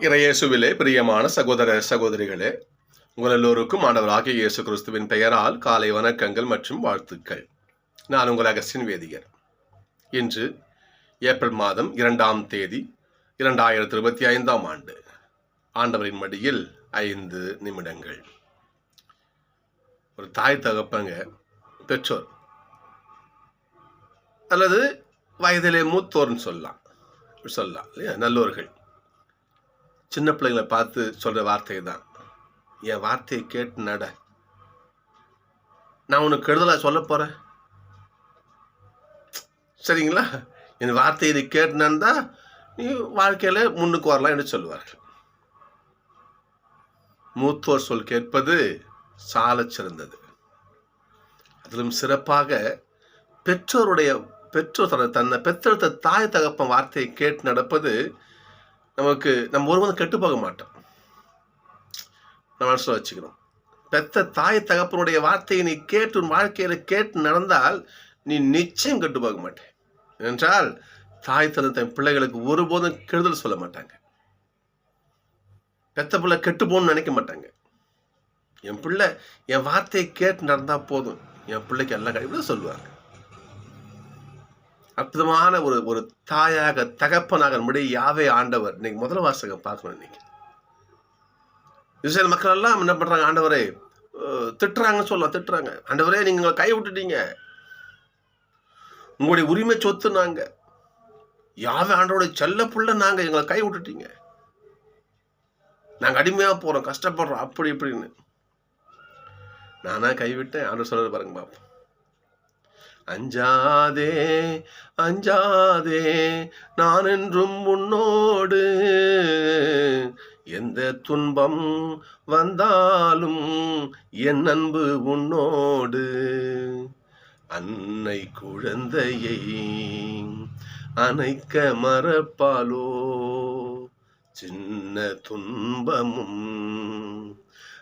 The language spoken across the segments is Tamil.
இறையேசுவிலே பிரியமான சகோதர சகோதரிகளே உங்கள் எல்லோருக்கும் ஆண்டவராகிய இயேசு கிறிஸ்துவின் பெயரால் காலை வணக்கங்கள் மற்றும் வாழ்த்துக்கள். நான் உங்கள் அகஸ்டின் வேதியர் இன்று ஏப்ரல் மாதம் இரண்டாம் தேதி இரண்டாயிரத்தி இருபத்தி ஐந்தாம் ஆண்டு. ஆண்டவரின் மடியில் ஐந்து நிமிடங்கள். ஒரு தாய் தகப்பங்க பெற்றோர். அல்லது வயதிலே மூத்தோர்னு சொல்லலாம். சொல்லலாம் இல்லையா? நல்லோர்கள். சின்ன பிள்ளைங்களை பார்த்து சொல்கிற வார்த்தை தான் என் வார்த்தையை கேட்டு நட. நான் உனக்கு கெடுதலாக சொல்ல போகிறேன் சரிங்களா? என் வார்த்தையை இதை கேட்டு நடந்தா நீ வாழ்க்கையில் முன்னுக்கு வரலாம் என்று சொல்லுவார்கள். மூத்தோர் சொல் கேட்பது சால சிறந்தது. அதிலும் சிறப்பாக பெற்றோருடைய பெற்றோர் தன்னை பெற்றெடுத்த தாய் தகப்பன் வார்த்தையை கேட்டு நடப்பது நமக்கு நம்ம ஒருவன் கெட்டு போக மாட்டோம். நம்ம மனசில் வச்சுக்கணும். பெத்த தாய் தகப்பனுடைய வார்த்தையை நீ கேட்டு உன் வாழ்க்கையில் கேட்டு நடந்தால் நீ நிச்சயம் கெட்டு போக மாட்டேன். என்றால் தாய் தன் தன் பிள்ளைகளுக்கு ஒருபோதும் கெடுதல் சொல்ல மாட்டாங்க. பெத்த பிள்ளை கெட்டு போகணும்னு நினைக்க மாட்டாங்க. என் பிள்ளை என் வார்த்தையை கேட்டு நடந்தால் போதும். என் பிள்ளைக்கு எல்லா கிடைக்கும். சொல்லுவாங்க. அற்புதமான ஒரு ஒரு தாயாக தகப்பனாக நம்முடைய யாவே ஆண்டவர். இன்னைக்கு முதல் வாசகம் பார்க்கணும் இன்னைக்கு. இஸ்ரேல் மக்கள் எல்லாம் என்ன பண்றாங்க? ஆண்டவரே திட்டுறாங்கன்னு சொல்லலாம் திட்டுறாங்க. ஆண்டவரே நீங்க எங்களை கை விட்டுட்டீங்க. உங்களுடைய உரிமை சொத்து நாங்க. யாவே ஆண்டவருடைய செல்ல புள்ள நாங்க எங்களை கை விட்டுட்டீங்க. நாங்க அடிமையா போறோம் கஷ்டப்படுறோம் அப்படி இப்படின்னு. நானா கைவிட்டேன் ஆண்டவர் சொல்றது பாருங்க பாப்போம். அஞ்சாதே அஞ்சாதே நான் என்றும் உன்னோடு. எந்த துன்பம் வந்தாலும் என் அன்பு உன்னோடு. அன்னை குழந்தையை அணைக்க மறப்பாலோ சின்ன துன்பமும்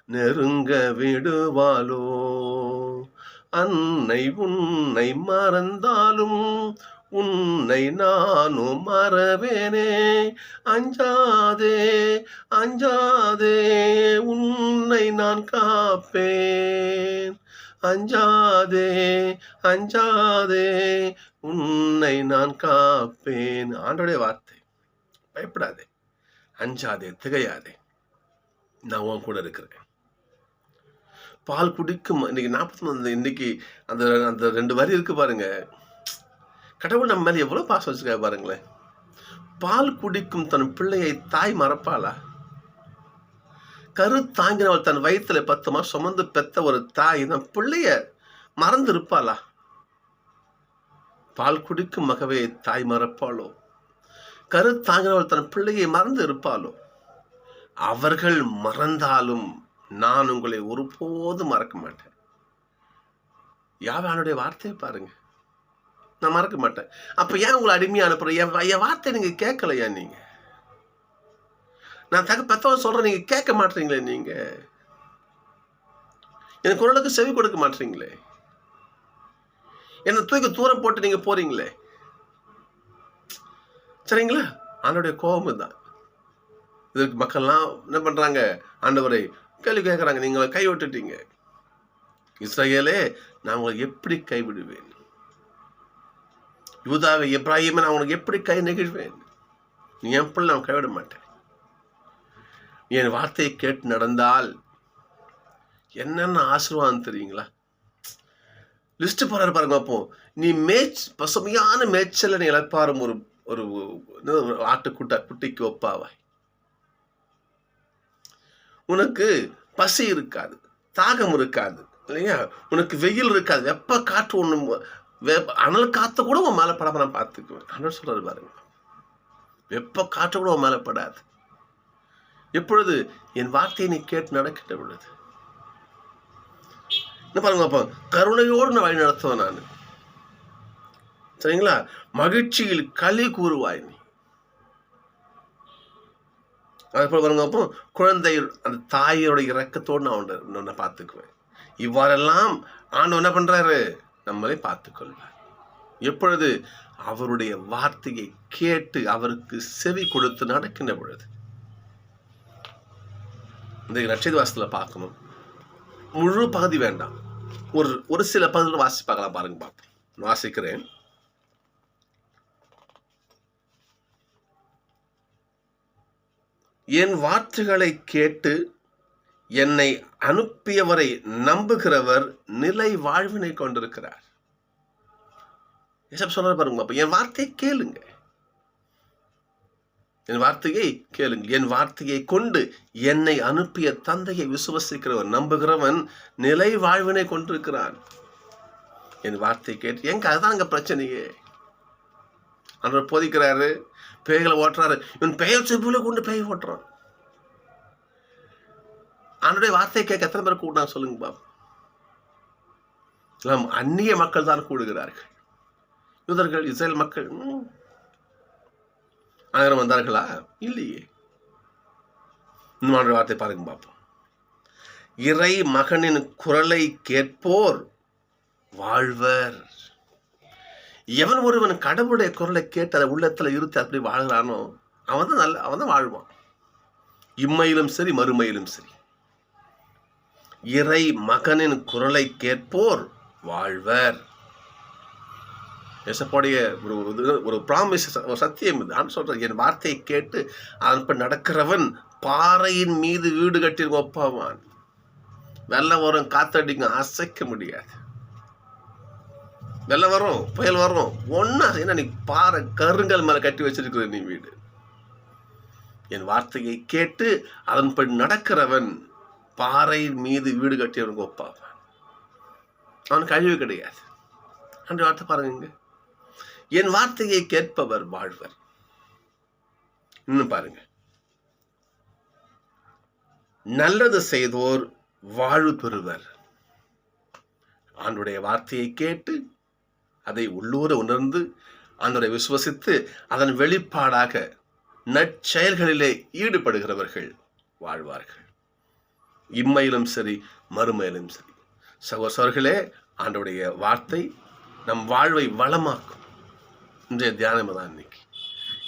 நெருங்க விடுவாளோ? அன்னை உன்னை மறந்தாலும் உன்னை நானும் மறவேனே. அஞ்சாதே அஞ்சாதே உன்னை நான் காப்பேன். அஞ்சாதே அஞ்சாதே உன்னை நான் காப்பேன். ஆண்டோடைய வார்த்தை. பயப்படாதே. அஞ்சாதே திகையாதே. நான் உன் கூட இருக்கிறேன். பால் குடிக்கும் இன்னைக்கு நாற்பத்தி மூணு இன்னைக்கு அந்த அந்த ரெண்டு வரி இருக்கு பாருங்க. கடவுள் நம்ம மேலே எவ்வளோ பாசம் வச்சுக்கா பாருங்களேன். பால் குடிக்கும் தன் பிள்ளையை தாய் மறப்பாளா? கரு தாங்கினவள் தன் வயிற்றுல பத்து மாதம் சுமந்து பெத்த ஒரு தாய் தன் பிள்ளைய மறந்து இருப்பாளா பால் குடிக்கும் மகவே தாய் மறப்பாளோ? கரு தாங்கினவள் தன் பிள்ளையை மறந்து இருப்பாளோ? அவர்கள் மறந்தாலும் நான் உங்களை ஒருபோதும் மறக்க மாட்டேன். யாவானுடைய வார்த்தையை பாருங்க. நான் மறக்க மாட்டேன். அப்ப ஏன் உங்களை அடிமையாக அனுப்புறேன் என் என் வார்த்தை நீங்க கேட்கலையா நீங்க? நான் தக பெத்தவன் சொல்றேன் நீங்க கேட்க மாட்டீங்களே நீங்க? எனக்கு குரலுக்கு செவி கொடுக்க மாட்டீங்களே? என்னை தூக்கி தூரம் போட்டு நீங்க போறீங்களே? சரிங்களா? அவனுடைய கோபம் தான் இதற்கு மக்கள்லாம் என்ன பண்றாங்க? ஆண்டவரை கேள்வி கேட்குறாங்க நீங்களை கை விட்டுட்டீங்க இஸ்ரேலே நான் உங்களை எப்படி கைவிடுவேன்? யூதாவை எப்ராஹிமை நான் உனக்கு எப்படி கை நெகிழ்வேன்? நீ என் பிள்ளை நான் கைவிட மாட்டேன். நீ என் வார்த்தையை கேட்டு நடந்தால் என்னென்ன ஆசீர்வாதம் தெரியுங்களா? லிஸ்ட் போறாரு பாருங்க அப்போ நீ மேய்ச் பசுமையான மேய்ச்சலை நீ இழப்பாரும் ஒரு ஒரு ஆட்டு ஒரு ஆட்டுக்குட்டா குட்டிக்கு ஒப்பாவாய். உனக்கு பசி இருக்காது தாகம் இருக்காது இல்லையா? உனக்கு வெயில் இருக்காது வெப்ப காற்று ஒன்றும் வெப்ப அனல் காற்று கூட உன் மேலே படாம நான் பார்த்துக்குவேன். அண்ணன் சொல்கிறது பாருங்க. வெப்ப காற்று கூட உன் மேலே படாது. எப்பொழுது என் வார்த்தையை நீ கேட்டு நடக்கின்ற பொழுது? என்ன பாருங்க அப்போ கருணையோடு நான் வழி நடத்துவேன் நான். சரிங்களா? மகிழ்ச்சியில் களி கூறுவாய் நீ. அதுபோல் பாருங்க அப்போ குழந்தை அந்த தாயோட இறக்கத்தோடு நான் உன்னை பார்த்துக்குவேன். இவ்வாறெல்லாம் ஆண்டு என்ன பண்றாரு? நம்மளே பார்த்துக்கொள்வார். எப்பொழுது அவருடைய வார்த்தையை கேட்டு அவருக்கு செவி கொடுத்து நடக்கின்ற பொழுது இந்த நட்சத்திர பார்க்கணும். முழு பகுதி வேண்டாம். ஒரு ஒரு சில பகுதியில் வாசி பாருங்க பார்ப்போம் வாசிக்கிறேன். என் வார்த்தைகளை கேட்டு என்னை அனுப்பியவரை நம்புகிறவர் நிலை வாழ்வினை கொண்டிருக்கிறார். சொல்ற பாருங்க என் வார்த்தையை கேளுங்க. என் வார்த்தையை கேளுங்கள். என் வார்த்தையை கொண்டு என்னை அனுப்பிய தந்தையை விசுவசிக்கிறவன் நம்புகிறவன் நிலை வாழ்வினை கொண்டிருக்கிறான். என் வார்த்தையை கேட்டு எங்க அதுதான் அங்க பிரச்சனையே. அவர் போதிக்கிறாரு பேய்களை ஓட்டுறாரு. இவன் பெயர் செப்புல கொண்டு பேய் ஓட்டுறான். அவனுடைய வார்த்தையை கேட்க எத்தனை பேர் கூட்டினா சொல்லுங்க பாப்போம் எல்லாம் அந்நிய மக்கள் தான் கூடுகிறார்கள். யூதர்கள் இஸ்ரேல் மக்கள் அனைவரும் வந்தார்களா? இல்லையே. இன்னும் ஆண்டு வார்த்தை பாருங்க பார்ப்போம் இறை மகனின் குரலை கேட்போர் வாழ்வர். எவன் ஒருவன் கடவுளுடைய குரலை கேட்டு அதை உள்ளத்தில் இருத்தி அப்படி வாழ்கிறானோ அவன் தான் நல்ல அவன் தான் வாழ்வான். இம்மையிலும் சரி மறுமையிலும் சரி. இறை மகனின் குரலை கேட்போர் வாழ்வர். எசப்பாடைய ஒரு ஒரு ப்ராமிஸ் ஒரு சத்தியம் இது. நான் சொல்கிறேன் என் வார்த்தையை கேட்டு அனுப்ப நடக்கிறவன் பாறையின் மீது வீடு கட்டி ஒப்பாவான். வெள்ளம் வரும் காத்தடிக்கும் அசைக்க முடியாது. வெள்ளம் வரும் புயல் வரும். ஒன்றா என்ன நீ பாறை கருங்கல் மேலே கட்டி வச்சிருக்கிற நீ வீடு. என் வார்த்தையை கேட்டு அதன்படி நடக்கிறவன் பாறை மீது வீடு கட்டியவனுக்கு ஒப்பாவான். அவனுக்கு அழிவு கிடையாது. அன்று வார்த்தை பாருங்க என் வார்த்தையை கேட்பவர் வாழ்வர். இன்னும் பாருங்க. நல்லது செய்தோர் வாழ்வு பெறுவர். ஆண்டுடைய வார்த்தையை கேட்டு அதை உள்ளூர உணர்ந்து ஆண்டவரை விசுவசித்து அதன் வெளிப்பாடாக நற்செயல்களிலே ஈடுபடுகிறவர்கள் வாழ்வார்கள். இம்மையிலும் சரி மறுமையிலும் சரி. சகோசர்களே ஆண்டவுடைய வார்த்தை நம் வாழ்வை வளமாக்கும். இன்றைய தியானம் தான் இன்னைக்கு.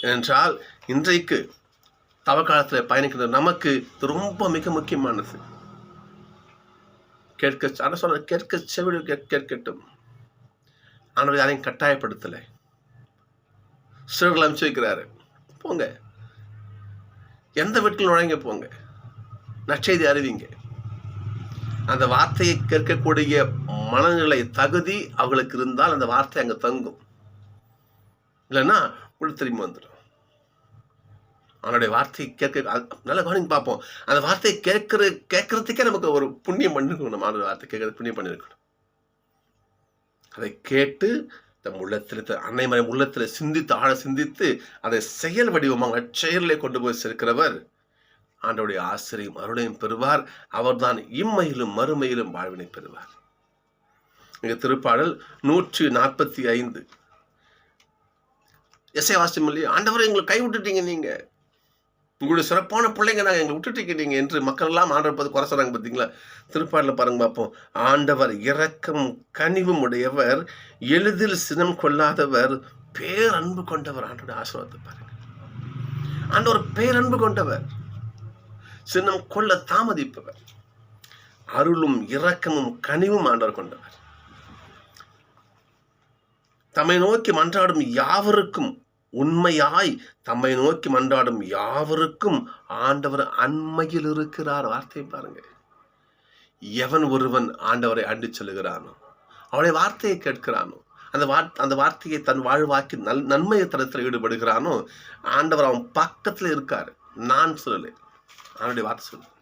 ஏனென்றால் இன்றைக்கு தவக்காலத்தில் பயணிக்கிற நமக்கு இது ரொம்ப மிக முக்கியமானது. கேட்க ஆனால் சொல்ற கேட்க செவிடு கேட்கட்டும். ஆனால் யாரையும் கட்டாயப்படுத்தலை. சிறுகள் அனுப்பிச்சு வைக்கிறாரு. போங்க. எந்த வீட்டில் நுழைங்க போங்க. நற்செய்தி அறிவிங்க. அந்த வார்த்தையை கேட்கக்கூடிய மனநிலை தகுதி அவர்களுக்கு இருந்தால் அந்த வார்த்தை அங்கே தங்கும். இல்லைன்னா உள்ள திரும்பி வந்துடும். அவனுடைய வார்த்தையை கேட்க அது- நல்லா கவனிங்க பார்ப்போம். அந்த வார்த்தையை கேட்கற கேட்கறதுக்கே நமக்கு ஒரு புண்ணியம் பண்ணிருக்கணும். நம்ம அவனுடைய வார்த்தை கேட்கறது புண்ணியம் பண்ணிருக்கணும். அதை கேட்டு தம் உள்ளத்தில் த- அன்னை உள்ளத்தில் சிந்தித்து ஆழ சிந்தித்து அதை செயல் வடிவமாக செயலிலே கொண்டு போய் சேர்க்கிறவர் ஆண்டோடைய ஆசிரியம் அருளையும் பெறுவார். அவர்தான் இம்மையிலும் மறுமையிலும் வாழ்வினை பெறுவார். இங்க திருப்பாடல் நூற்றி நாற்பத்தி ஐந்து. எஸ்ஐ வாசியம் இல்லையா ஆண்டவரை எங்களை கைவிட்டுட்டீங்க நீங்கள் நீங்க. உங்களுடைய சிறப்பான பிள்ளைங்க நாங்கள் எங்களை விட்டுட்டு கேட்டீங்க என்று மக்கள் எல்லாம் ஆண்டவர் பார்த்து குறை சொல்றாங்க பார்த்தீங்களா திருப்பாடல பாருங்க பார்ப்போம் ஆண்டவர் இரக்கம் கனிவும் உடையவர் எளிதில் சினம் கொள்ளாதவர் பேரன்பு கொண்டவர். ஆண்டோட ஆசீர்வாதத்தை பாருங்க. ஆண்டவர் பேரன்பு கொண்டவர் சினம் கொள்ள தாமதிப்பவர் அருளும் இரக்கமும் கனிவும் ஆண்டவர் கொண்டவர். தம்மை நோக்கி மன்றாடும் யாவருக்கும் உண்மையாய் தம்மை நோக்கி மன்றாடும் யாவருக்கும் ஆண்டவர் அண்மையில் இருக்கிறார். வார்த்தையை பாருங்க. எவன் ஒருவன் ஆண்டவரை அண்டி செல்லுகிறானோ அவருடைய வார்த்தையை கேட்கிறானோ அந்த வார்த்தை அந்த வார்த்தையை தன் வாழ்வாக்கி நல் நன்மையை தரத்தில் ஈடுபடுகிறானோ ஆண்டவர் அவன் பக்கத்தில் இருக்கார். நான் சொல்லலை. அவனுடைய வார்த்தை சொல்லு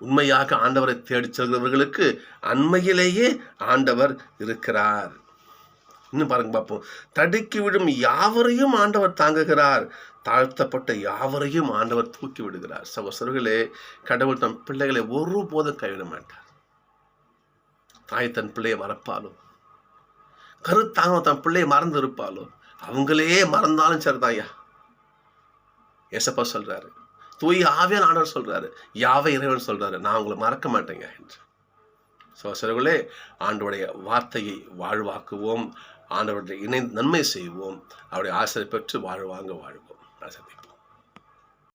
உண்மையாக ஆண்டவரை தேடிச் செல்கிறவர்களுக்கு அண்மையிலேயே ஆண்டவர் இருக்கிறார். இன்னும் பாருங்க பார்ப்போம். தடுக்கி விடும் யாவரையும் ஆண்டவர் தாங்குகிறார். தாழ்த்தப்பட்ட யாவரையும் ஆண்டவர் தூக்கி விடுகிறார். சகோசர்களே கடவுள் தம் பிள்ளைகளை ஒருபோதும் கைவிட மாட்டார். தாய் தன் பிள்ளையை மறப்பாலும் கருத்தாக தன் பிள்ளையை மறந்து இருப்பாலும் அவங்களே மறந்தாலும் சரிதாயா எசப்பா சொல்றாரு. தூய் ஆவியான ஆண்டவர் சொல்றாரு. யாவை இறைவன் சொல்றாரு. நான் உங்களை மறக்க மாட்டேங்க என்று. சோசர்களே ஆண்டோடைய வார்த்தையை வாழ்வாக்குவோம். ஆண்டவர்களை இணைந்து நன்மை செய்வோம். அவருடைய ஆசிரியர் பெற்று வாழ்வாங்க வாழ்வோம். சந்திப்போம்